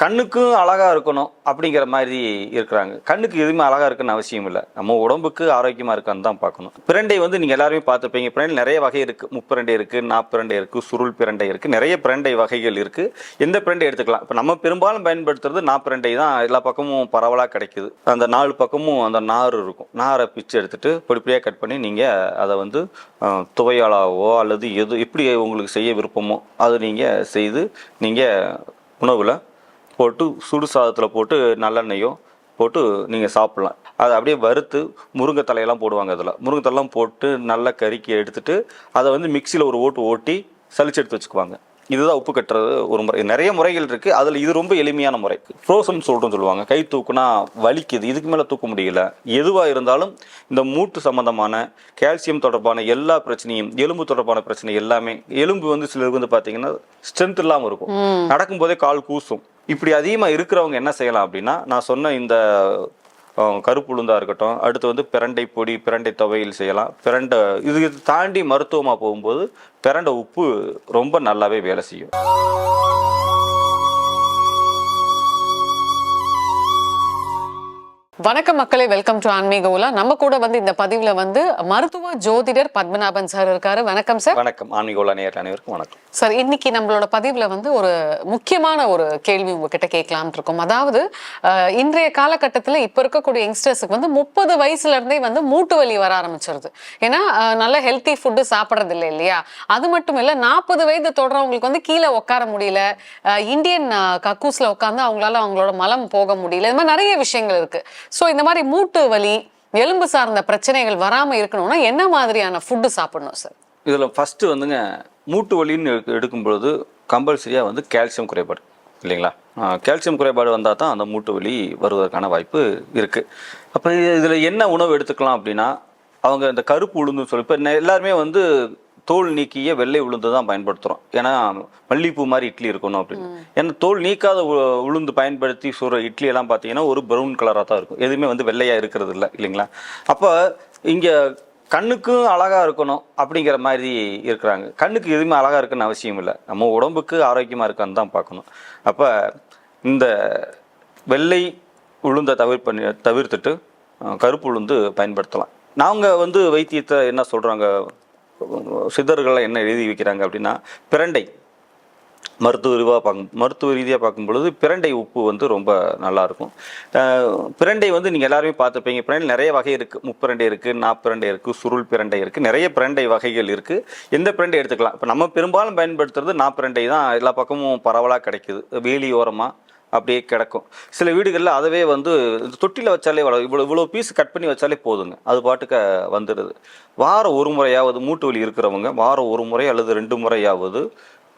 கண்ணுக்கும் அழகாக இருக்கணும் அப்படிங்கிற மாதிரி இருக்கிறாங்க. கண்ணுக்கு எதுவுமே அழகாக இருக்குன்னு அவசியம் இல்லை. நம்ம உடம்புக்கு ஆரோக்கியமாக இருக்கான்னு தான் பார்க்கணும். பிரண்டை வந்து நீங்கள் எல்லாருமே பார்த்துப்பீங்க பிரண்டை நிறைய வகை இருக்குது முப்பிரண்டை இருக்குது நாப்பிரண்டை இருக்குது சுருள் பிரண்டை இருக்குது நிறைய பிரண்டை வகைகள் இருக்குது எந்த பிரண்டை எடுத்துக்கலாம்? இப்போ நம்ம பெரும்பாலும் பயன்படுத்துறது நாப்பிரண்டை தான். எல்லா பக்கமும் பரவலாக கிடைக்குது. அந்த நாலு பக்கமும் அந்த நார் இருக்கும். நாரை பிச்சு எடுத்துட்டு படிப்படியாக கட் பண்ணி நீங்கள் அதை வந்து துவையாளாவோ அல்லது எது எப்படி உங்களுக்கு செய்ய விருப்பமோ அதை நீங்கள் செய்து நீங்கள் உணவில் போட்டு சுடு சாதத்தில் போட்டு நல்லெண்ணெயோ போட்டு நீங்கள் சாப்பிட்லாம். அதை அப்படியே வறுத்து முருங்கை தலையெல்லாம் போடுவாங்க அதில். முருங்கை தலையெல்லாம் போட்டு நல்லா கறிக்கி எடுத்துட்டு அதை வந்து மிக்சியில் ஒரு ஓட்டு ஓட்டி சலிச்சு எடுத்து வச்சுக்குவாங்க. இதுதான் உப்பு கட்டுறது ஒரு முறை. நிறைய முறைகள் இருக்குது அதில் இது ரொம்ப எளிமையான முறை. ஃப்ரோசன் சொல்லிட்டு சொல்லுவாங்க. கை தூக்குனா வலிக்குது. இதுக்கு மேலே தூக்க முடியல. எதுவாக இருந்தாலும் இந்த மூட்டு சம்பந்தமான கால்சியம் தொடர்பான எல்லா பிரச்சனையும் எலும்பு தொடர்பான பிரச்சனை எல்லாமே எலும்பு வந்து சிலருக்கு வந்து பார்த்தீங்கன்னா ஸ்ட்ரென்த் இல்லாமல் இருக்கும். நடக்கும்போதே கால் கூசும். இப்படி அதிகமாக இருக்கிறவங்க என்ன செய்யலாம் அப்படின்னா நான் சொன்ன இந்த அஹ், கருப்பு இருக்கட்டும் அடுத்து வந்து பிரண்டை பொடி பிரண்டை துவையில் செய்யலாம். பிரண்டை இது தாண்டி மருத்துவமாக போகும்போது பிரண்டை உப்பு ரொம்ப நல்லாவே வேலை செய்யும். வணக்கம் மக்களே வெல்கம் டு ஆன்மீக உலா. நம்ம கூட வந்து இந்த பதிவுல வந்து மருத்துவ ஜோதிடர் பத்மநாபன் சார் இருக்காரு. வணக்கம் சார் வணக்கம். ஆன்மீக உலா நேயர்கள் அனைவருக்கும் வணக்கம். சார் இன்னைக்கு நம்மளோட பதிவுல வந்து ஒரு முக்கியமான ஒரு கேள்வி உங்ககிட்ட கேட்கலாம்னு இருக்கோம். அதாவது இன்றைய காலகட்டத்தில் இப்ப இருக்கக்கூடிய யங்ஸ்டர்ஸுக்கு வந்து முப்பது வயசுல இருந்தே வந்து மூட்டு வலி வர ஆரம்பிச்சிருது. ஏன்னா நல்ல ஹெல்த்தி ஃபுட்டு சாப்பிட்றது இல்லை இல்லையா? அது மட்டும் இல்ல நாற்பது வயது தொடரவங்களுக்கு வந்து கீழே உட்கார முடியல. அஹ், இந்தியன் கக்கூஸ்ல உட்காந்து அவங்களால அவங்களோட மலம் போக முடியல. இது மாதிரி நிறைய விஷயங்கள் இருக்கு. ஸோ இந்த மாதிரி மூட்டு வலி எலும்பு சார்ந்த பிரச்சனைகள் வராமல் இருக்கணும்னா என்ன மாதிரியான ஃபுட்டு சாப்பிடணும் சார் இதில் ஃபஸ்ட்டு வந்துங்க மூட்டு வலின்னு எடுக்கும்பொழுது எடுக்கும் பொழுது கம்பல்சரியாக வந்து கால்சியம் குறைபாடு இல்லைங்களா? கால்சியம் குறைபாடு வந்தால் தான் அந்த மூட்டு வலி வருவதற்கான வாய்ப்பு இருக்குது அப்போ இதில் என்ன உணவு எடுத்துக்கலாம் அப்படின்னா அவங்க இந்த கருப்பு உளுந்துன்னு சொல்லி இப்போ எல்லாருமே வந்து தோல் நீக்கிய வெள்ளை உளுந்து தான் பயன்படுத்துகிறோம் ஏன்னா மல்லிகைப்பூ மாதிரி இட்லி இருக்கணும் அப்படின்னு. ஏன்னா தோல் நீக்காத உளுந்து பயன்படுத்தி சுடுற இட்லி எல்லாம் பார்த்தீங்கன்னா ஒரு ப்ரௌன் கலராக தான் இருக்கும். எதுவுமே வந்து வெள்ளையாக இருக்கிறது இல்லை இல்லைங்களா? அப்போ இங்கே கண்ணுக்கும் அழகா இருக்கணும் அப்படிங்கிற மாதிரி இருக்கிறாங்க. கண்ணுக்கு எதுவுமே அழகா இருக்குன்னு அவசியம் இல்லை. நம்ம உடம்புக்கு ஆரோக்கியமா இருக்கான்னு தான் பார்க்கணும் அப்ப இந்த வெள்ளை உளுந்தை தவிர் பண்ணி தவிர்த்துட்டு கருப்பு உளுந்து பயன்படுத்தலாம். நாங்கள் வந்து வைத்தியத்தை என்ன சொல்றாங்க சித்தர்களை என்ன எழுதி வைக்கிறாங்க அப்படின்னா பிரண்டை. மருத்துவ ரீதியாக பார்க்கும் மருத்துவ ரீதியாக பார்க்கும் பொழுது பிரண்டை உப்பு வந்து ரொம்ப நல்லாயிருக்கும். பிரண்டை வந்து நீங்கள் எல்லாருமே பார்த்துப்பீங்க பிரண்டை நிறைய வகை இருக்குது முப்பிரண்டை இருக்குது நாப்பிரண்டை இருக்குது சுருள் பிரண்டை இருக்குது நிறைய பிரண்டை வகைகள் இருக்குது எந்த பிரண்டை எடுத்துக்கலாம்? இப்போ நம்ம பெரும்பாலும் பயன்படுத்துறது நாப்பிரண்டை தான். எல்லா பக்கமும் பரவலாக கிடைக்குது. வேலி ஓரமாக அப்படியே கிடக்கும். சில வீடுகளில் அதவே வந்து தொட்டியில் வச்சாலே வள இவ்வளோ இவ்வளோ பீஸ் கட் பண்ணி வச்சாலே போதுங்க. அது பாட்டுக்கு வந்துடுது வாரம் ஒரு முறையாவது மூட்டு வலி இருக்கிறவங்க வாரம் ஒரு முறை அல்லது ரெண்டு முறையாவது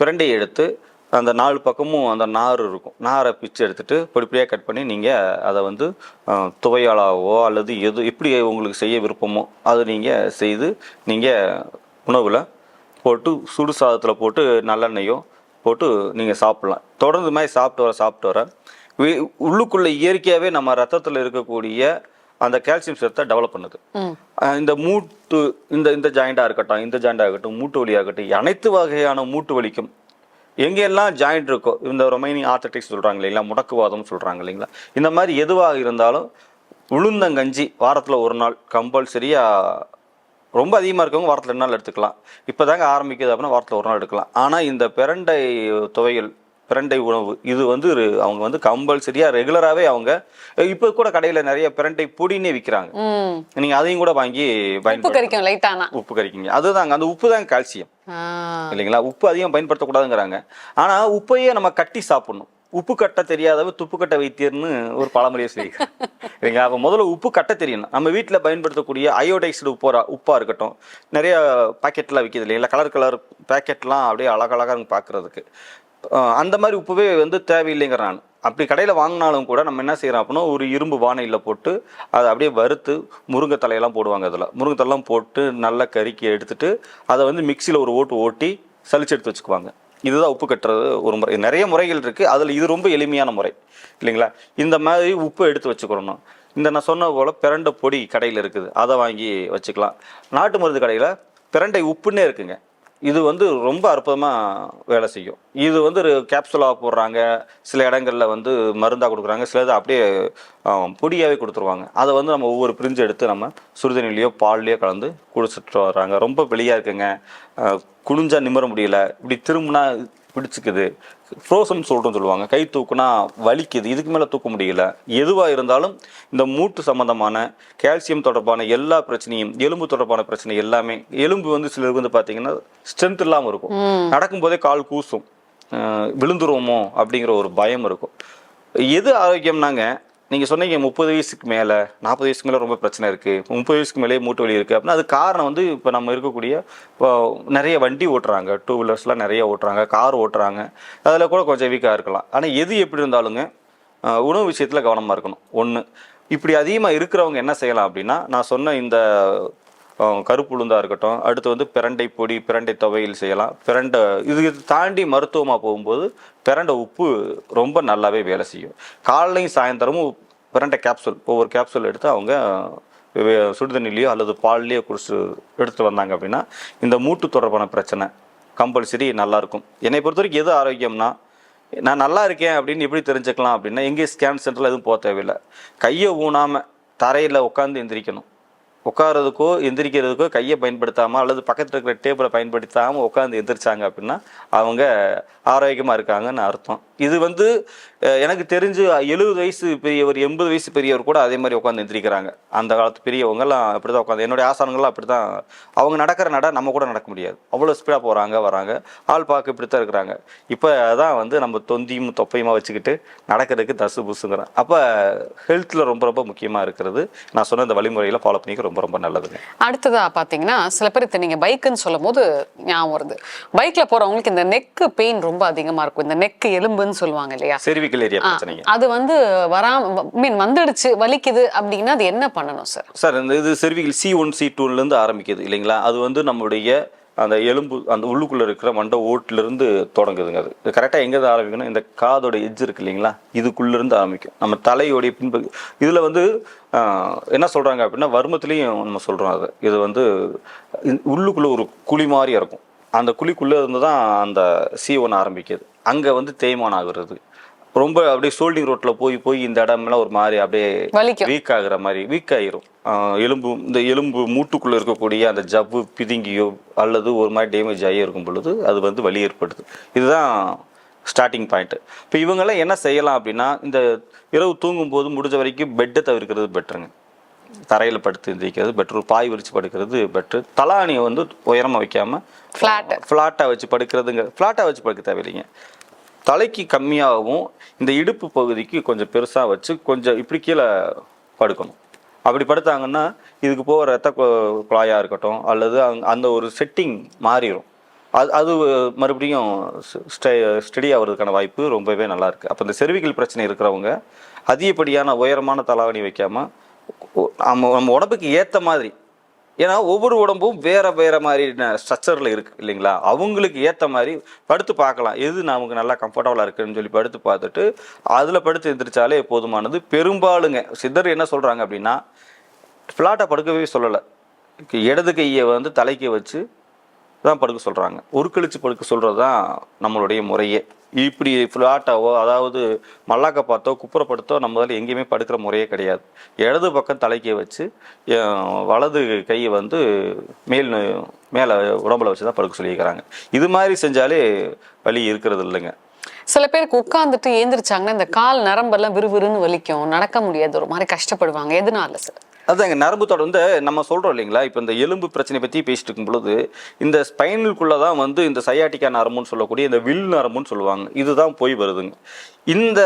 பிரண்டையை எடுத்து அந்த நாலு பக்கமும் அந்த நார் இருக்கும். நாரை பிச்சு எடுத்துட்டு படிப்படியாக கட் பண்ணி நீங்கள் அதை வந்து துவையாளாவோ அல்லது எது எப்படி உங்களுக்கு செய்ய விருப்பமோ அதை நீங்கள் செய்து நீங்கள் உணவில் போட்டு சுடு சாதத்தில் போட்டு நல்லெண்ணெயோ போட்டு நீங்கள் சாப்பிட்லாம். தொடர்ந்து மாதிரி சாப்பிட்டு வர சாப்பிட்டு வர உள்ளுக்குள்ள இயற்கையாகவே நம்ம ரத்தத்தில் இருக்கக்கூடிய அந்த கால்சியம் சத்தை டெவலப் பண்ணுது. இந்த மூட்டு இந்த இந்த ஜாயிண்டாக இருக்கட்டும் இந்த ஜாயிண்டாக இருக்கட்டும் மூட்டு வலி ஆகட்டும் அனைத்து வகையான மூட்டு வலிக்கும். எங்கெல்லாம் ஜாயிண்ட் இருக்கோ இந்த ரொமைனி ஆர்த்தட்டிக்ஸ் சொல்கிறாங்க இல்லைங்களா முடக்குவாதம் சொல்கிறாங்க இல்லைங்களா இந்த மாதிரி எதுவாக இருந்தாலும் உளுந்தங்கஞ்சி வாரத்தில் ஒரு நாள் கம்பல்சரியாக ரொம்ப அதிகமாக இருக்கவங்க வாரத்தில் ரெண்டு நாள் எடுத்துக்கலாம். இப்போ தாங்க ஆரம்பிக்குது அப்படின்னா வாரத்தில் ஒரு நாள் எடுக்கலாம். ஆனால் இந்த பிரண்டை துவையல் பிரண்டை உணவு இது வந்து அவங்க வந்து கம்பல்சரியாக ரெகுலராகவே அவங்க இப்போ கூட கடையில் நிறைய பிரண்டை பொடினே விற்கிறாங்க நீங்கள் அதையும் கூட வாங்கி உப்பு கறிக்கும் லைட்டானா உப்பு கறிக்கிங்க. அதுதாங்க அந்த உப்பு தான் கால்சியம். இல்லைங்களா? உப்பு அதிகம் பயன்படுத்தக்கூடாதுங்கிறாங்க. ஆனால் உப்பையே நம்ம கட்டி சாப்பிடணும். உப்பு கட்ட தெரியாதவ துப்பு கட்ட வைத்தியர்னு ஒரு பழமொழியை செய்யுங்க இல்லைங்களா அப்போ முதல்ல உப்பு கட்ட தெரியணும். நம்ம வீட்டில் பயன்படுத்தக்கூடிய அயோடைஸ்டு உப்போரா உப்பாக இருக்கட்டும் நிறைய பாக்கெட்லாம் விற்கிது இல்லைங்களா? கலர் கலர் பேக்கெட்லாம் அப்படியே அழகழகாக பார்க்குறதுக்கு அந்த மாதிரி உப்புவே வந்து தேவையில்லைங்கிற நான். அப்படி கடையில் வாங்கினாலும் கூட நம்ம என்ன செய்கிறோம் அப்படின்னா ஒரு இரும்பு வானையில் போட்டு அதை அப்படியே வறுத்து முருங்கை தலையெல்லாம் போடுவாங்க அதில். முருங்கை தலையெல்லாம் போட்டு நல்லா கறிக்கி எடுத்துட்டு அதை வந்து மிக்சியில் ஒரு ஓட்டு ஓட்டி சளிச்சு எடுத்து வச்சுக்குவாங்க. இதுதான் உப்பு கட்டுறது ஒரு முறை. நிறைய முறைகள் இருக்குது அதில் இது ரொம்ப எளிமையான முறை. இல்லைங்களா? இந்த மாதிரி உப்பு எடுத்து வச்சுக்கிறணும் இந்த நான் சொன்ன போல் பிரண்டை பொடி கடையில் இருக்குது. அதை வாங்கி வச்சுக்கலாம். நாட்டு மருந்து கடையில் பிரண்டை உப்புன்னே இருக்குங்க. இது வந்து ரொம்ப அற்புதமாக வேலை செய்யும். இது வந்து ஒரு கேப்சுலாக போடுறாங்க. சில இடங்களில் வந்து மருந்தாக கொடுக்குறாங்க. சிலது அப்படியே பொடியாகவே கொடுத்துருவாங்க. அதை வந்து நம்ம ஒவ்வொரு பிரிஞ்சு எடுத்து நம்ம சுடுதண்ணிலையோ பால்லையோ கலந்து குடிச்சிட்டு வர்றாங்க. ரொம்ப வெளியாக இருக்குங்க. அஹ், குனிஞ்சா நிமிர முடியல. இப்படி திரும்பினா பிடிச்சிக்குது. ஃப்ரோசன் சொல்கிறோம் சொல்லுவாங்க. கை தூக்குனா வலிக்குது. இதுக்கு மேலே தூக்க முடியல. எதுவாக இருந்தாலும் இந்த மூட்டு சம்மந்தமான கால்சியம் தொடர்பான எல்லா பிரச்சனையும் எலும்பு தொடர்பான பிரச்சனை எல்லாமே எலும்பு வந்து சிலருக்கு வந்து பார்த்தீங்கன்னா ஸ்ட்ரென்த் இல்லாமல் இருக்கும். நடக்கும்போதே கால் கூசும். விழுந்துருவோமோ அப்படிங்கிற ஒரு பயம் இருக்கும். எது ஆரோக்கியம்னாங்க? நீங்கள் சொன்னீங்க முப்பது வயசுக்கு மேலே நாற்பது வயசுக்கு மேலே ரொம்ப பிரச்சனை இருக்குது முப்பது வயசுக்கு மேலே மூட்டு வலி இருக்குது அப்படின்னா அது காரணம் வந்து இப்போ நம்ம இருக்கக்கூடிய இப்போ நிறைய வண்டி ஓட்டுறாங்க. டூ வீலர்ஸ்லாம் நிறைய ஓட்டுறாங்க. கார் ஓட்டுறாங்க. அதில் கூட கொஞ்சம் வீக்காக இருக்கலாம். ஆனால் எது எப்படி இருந்தாலுங்க உணவு விஷயத்தில் கவனமாக இருக்கணும். ஒன்று இப்படி அதிகமாக இருக்கிறவங்க என்ன செய்யலாம் அப்படின்னா நான் சொன்ன இந்த கருப்புளுந்தாக கருப்பு இருக்கட்டும். அடுத்து வந்து பிரண்டை பொடி பிரண்டை துவையல் செய்யலாம். பிரண்டை இது இது தாண்டி மருத்துவமாக போகும்போது பிரண்டை உப்பு ரொம்ப நல்லாவே வேலை செய்யும். காலையும் சாயந்தரமும் பிரண்டை கேப்சூல் ஒவ்வொரு கேப்சூல் எடுத்து அவங்க சுடுதண்ணிலையோ அல்லது பால்லையோ குடிச்சு எடுத்து வந்தாங்க அப்படின்னா இந்த மூட்டு தொடர்பான பிரச்சனை கம்பல்சரி நல்லாயிருக்கும் என்னை பொறுத்த வரைக்கும் எது ஆரோக்கியம்னா நான் நல்லா இருக்கேன் அப்படின்னு எப்படி தெரிஞ்சுக்கலாம் அப்படின்னா எங்கேயும் ஸ்கேன் சென்டரில் எதுவும் போக தேவையில்லை. கையை ஊனாமல் தரையில் உட்காந்து எந்திரிக்கணும். உட்காரதுக்கோ எந்திரிக்கிறதுக்கோ கையை பயன்படுத்தாமல் அல்லது பக்கத்தில் இருக்கிற டேபிளை பயன்படுத்தாமல் உட்காந்து எந்திரிச்சாங்க அப்படின்னா அவங்க ஆரோக்கியமாக இருக்காங்கன்னு அர்த்தம். இது வந்து எனக்கு தெரிஞ்சு எழுபது வயசு பெரியவர் எண்பது வயசு பெரியவர் கூட அதே மாதிரி உட்காந்து எந்திரிக்கிறாங்க. அந்த காலத்து பெரியவங்கெல்லாம் அப்படி தான் உட்காந்து என்னுடைய ஆசானங்கள்லாம் அப்படி தான் அவங்க நடக்கிற நட நம்ம கூட நடக்க முடியாது. அவ்வளோ ஸ்பீடாக போகிறாங்க வராங்க. ஆள் பார்க்க இப்படி தான் இருக்கிறாங்க. இப்போ தான் வந்து நம்ம தொந்தியும் தொப்பையுமா வச்சுக்கிட்டு நடக்கிறதுக்கு தசு புசுங்கிறேன். அப்போ ஹெல்த்தில் ரொம்ப ரொம்ப முக்கியமாக இருக்கிறது. நான் சொன்ன இந்த வழிமுறையில் ஃபாலோ பண்ணிக்க ரொம்ப ரொம்ப நல்லதுங்க அடுத்ததா பாத்தீங்கன்னா சில பேர் இப்ப நீங்க பைக்குன்னு சொல்லும் போது ஞாபகம் வருது. பைக்ல போறவங்களுக்கு இந்த நெக்கு பெயின் ரொம்ப அதிகமா இருக்கும். இந்த நெக்கு எலும்புன்னு சொல்லுவாங்க இல்லையா? செர்விக்கல் ஏரியா பிரச்சனைங்க. அது வந்து வராம மீன் வந்துடுச்சு வலிக்குது அப்படின்னா அது என்ன பண்ணணும் சார் சார் இந்த இது செர்விக்கல் சி ஒன் சி டூலேருந்து ஆரம்பிக்குது இல்லைங்களா? அது வந்து நம்மளுடைய அந்த எலும்பு அந்த உள்ளுக்குள்ளே இருக்கிற மண்டை ஓட்டிலிருந்து தொடங்குதுங்க அது. இது கரெக்டாக எங்கேருந்து ஆரம்பிக்கணும் இந்த காதோட எட்ஜ் இருக்கு இல்லைங்களா? இதுக்குள்ளேருந்து ஆரம்பிக்கும். நம்ம தலையோடைய பின்பகு இதில் வந்து என்ன சொல்கிறாங்க அப்படின்னா வர்மத்துலேயும் நம்ம சொல்கிறோம் அது. இது வந்து உள்ளுக்குள்ளே ஒரு குழி மாதிரி இருக்கும். அந்த குழிக்குள்ளே இருந்து தான் அந்த சி ஒன் ஆரம்பிக்குது. அங்கே வந்து தேய்மானம் ஆகுறது. ரொம்ப அப்படியே சோல்டிங் ரோட்டில் போய் போய் இந்த இடமெல்லாம் ஒரு மாதிரி அப்படியே வீக் ஆகுற மாதிரி வீக் ஆயிரும். ஆஹ் எலும்பு இந்த எலும்பு மூட்டுக்குள்ள இருக்கக்கூடிய அந்த ஜவ்வு பிதுங்கியோ அல்லது ஒரு மாதிரி டேமேஜ் ஆகி இருக்கும் பொழுது அது வந்து வலி ஏற்படுது. இதுதான் ஸ்டார்டிங் பாயிண்ட் இப்போ இவங்கெல்லாம் என்ன செய்யலாம் அப்படின்னா இந்த இரவு தூங்கும்போது முடிஞ்ச வரைக்கும் பெட்டை தவிர்க்கிறது பெட்டருங்க தரையில் படுத்து எந்திரிக்கிறது பெட்ரு பாய் விரிச்சு படுக்கிறது பெட்ரு தலாணியை வந்து உயரமாக வைக்காம Flat. ஃப்ளாட்டாக வச்சு படுக்கிறதுங்க. ஃப்ளாட்டாக வச்சு படுக்க தேவையில்லைங்க. தலைக்கு கம்மியாகவும் இந்த இடுப்பு பகுதிக்கு கொஞ்சம் பெருசாக வச்சு கொஞ்சம் இப்படி கீழே படுக்கணும். அப்படி படுத்தாங்கன்னா இதுக்கு போக ரத்த கு- குழாயாக இருக்கட்டும் அல்லது அங் அந்த ஒரு செட்டிங் மாறிடும் அது அது மறுபடியும் ஸ்டே ஸ்டடி ஆகிறதுக்கான வாய்ப்பு ரொம்பவே நல்லா இருக்குது அப்போ இந்த செர்விக்கல் பிரச்சனை இருக்கிறவங்க அதிகப்படியான உயரமான தலாவணி வைக்காமல் நம்ம நம்ம உடம்புக்கு ஏற்ற மாதிரி ஏன்னா ஒவ்வொரு உடம்பும் வேறு வேறு மாதிரி ஸ்ட்ரக்சரில் இருக்கு இல்லைங்களா? அவங்களுக்கு ஏற்ற மாதிரி படுத்து பார்க்கலாம். எது நமக்கு நல்லா கம்ஃபர்டபுளாக இருக்குன்னு சொல்லி படுத்து பார்த்துட்டு அதில் படுத்து எந்திரிச்சாலே போதுமானது. பெரும்பாலுங்க சித்தர் என்ன சொல்கிறாங்க அப்படின்னா ஃப்ளாட்டாக படுக்கவே சொல்லலை. இடது கையை வந்து தலைக்கு வச்சு தான் படுக்க சொல்கிறாங்க உருக்களிச்சு படுக்க சொல்கிறது தான் நம்மளுடைய முறையே. இப்படி ஃப்ளாட்டாவோ அதாவது மல்லாக்க பார்த்தோ குப்புறப்படுத்தோ நம்மளால எங்கேயுமே படுக்கிற முறையே கிடையாது. இடது பக்கம் தலைக்கை வச்சு வலது கையை வந்து மேல் மேலே உடம்புல வச்சு தான் படுக்க சொல்லியிருக்கிறாங்க. இது மாதிரி செஞ்சாலே வலி இருக்கிறது இல்லைங்க. சில பேருக்கு உட்காந்துட்டு ஏந்திரிச்சாங்கன்னா இந்த கால் நரம்பெல்லாம் விறுவிறுன்னு வலிக்கும். நடக்க முடியாது. ஒரு மாதிரி கஷ்டப்படுவாங்க. எதனால சார்? அதுதாங்க நரம்பு தொடர்ந்து நம்ம சொல்கிறோம் இல்லைங்களா? இப்போ இந்த எலும்பு பிரச்சனை பற்றி பேசிட்டு இருக்கும் பொழுது இந்த ஸ்பைனலுக்குள்ளே தான் வந்து இந்த சையாட்டிக்கா நரம்புன்னு சொல்லக்கூடிய இந்த வில் நரம்புன்னு சொல்லுவாங்க. இதுதான் போய் வருதுங்க. இந்த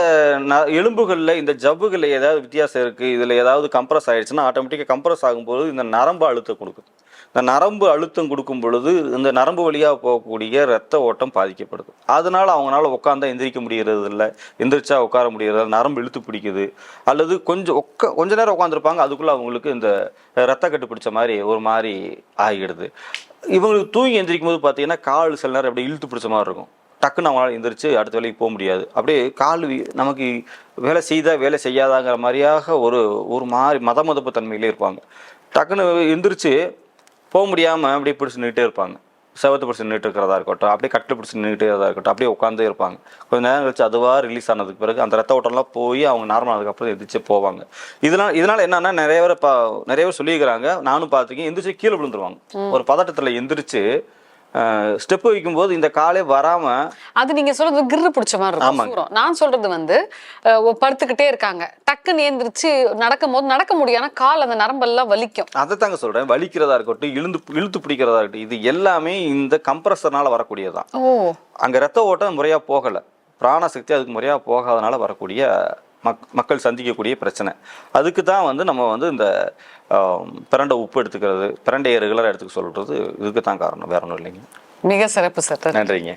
ந எலும்புகளில் இந்த ஜவ்வுகளில் ஏதாவது வித்தியாசம் இருக்குது இதில் ஏதாவது கம்ப்ரஸ் ஆகிடுச்சுன்னா ஆட்டோமேட்டிக்காக கம்ப்ரஸ் ஆகும்போது இந்த நரம்பு அழுத்தம் கொடுக்குது இந்த நரம்பு அழுத்தம் கொடுக்கும் பொழுது இந்த நரம்பு வழியாக போகக்கூடிய ரத்த ஓட்டம் பாதிக்கப்படுது. அதனால் அவங்களால உட்காந்தா எந்திரிக்க முடியறது இல்லை எந்திரிச்சா உட்கார முடியறது நரம்பு இழுத்து பிடிக்குது. அல்லது கொஞ்சம் உட்கா கொஞ்ச நேரம் உட்காந்துருப்பாங்க அதுக்குள்ளே அவங்க இவங்களுக்கு இந்த ரத்த கட்டு பிடிச்ச மாதிரி ஒரு மாதிரி ஆகிடுது. இவங்களுக்கு தூங்கி எந்திரிக்கும் போது பார்த்தீங்கன்னா கால் சில நேரம் அப்படியே இழுத்து பிடிச்ச மாதிரி இருக்கும். டக்குன்னு அவங்களால எந்திரிச்சு அடுத்த வேலைக்கு போக முடியாது. அப்படியே கால் நமக்கு வேலை செய்தா வேலை செய்யாதாங்கிற மாதிரியாக ஒரு ஒரு மாதிரி மத மதப்பு தன்மையிலே இருப்பாங்க. டக்குன்னு எந்திரிச்சு போக முடியாமல் அப்படியே பிடிச்சி நின்றுட்டே இருப்பாங்க. செவத்து பிடிச்சி நின்றுட்டு இருக்கிறதா இருக்கட்டும் அப்படியே கட்டில் பிடிச்சி நின்றுட்டு இருக்கிறதா இருக்கட்டும் அப்படியே உட்காந்தே இருப்பாங்க. கொஞ்ச நேரம் கழிச்சு அதுவாக ரிலீஸ் ஆனதுக்கு பிறகு அந்த ரத்த ஓட்டம்லாம் போய் அவங்க நார்மல் ஆனதுக்கப்புறம் எந்திரிச்சு போவாங்க. இதனால் இதனால் என்னன்னா நிறைய பேர் பா நிறைய பேர் சொல்லியிருக்கிறாங்க. நானும் பார்த்துருக்கேன் எந்திரிச்சு கீழே விழுந்துருவாங்க. ஒரு பதட்டத்தில் எந்திரிச்சு ஸ்டெப்பு வைக்கும்போது இந்த காலே வராமல் அது நீங்க சொல்றது கிர்ரு பிடிச்ச மாதிரி இருக்கும். நான் சொல்றது வந்து படுத்துக்கிட்டே இருக்காங்க. டக்குன்னு ஏந்திரிச்சு நடக்கும் போது நடக்க முடியாம. கால் அந்த நரம்பெல்லாம் வலிக்கும். அதை தாங்க சொல்கிறேன் வலிக்கிறதா இருக்கட்டும் இழுந்து இழுத்து பிடிக்கிறதா இருக்கட்டும் இது எல்லாமே இந்த கம்ப்ரஸர்னால ஓ. அங்கே ரத்த ஓட்டம் முறையாக போகலை. பிராணசக்தி அதுக்கு முறையாக போகாதனால வரக்கூடிய மக் மக்கள் சந்திக்கக்கூடிய பிரச்சனை. அதுக்கு தான் வந்து நம்ம வந்து இந்த பிரண்டை உப்பு எடுத்துக்கிறது பிரண்டையை ரெகுலராக எடுத்துக்க சொல்கிறது இதுக்கு தான் காரணம். வேற ஒன்றும் இல்லைங்க. மிக சிறப்பு சார். நன்றிங்க.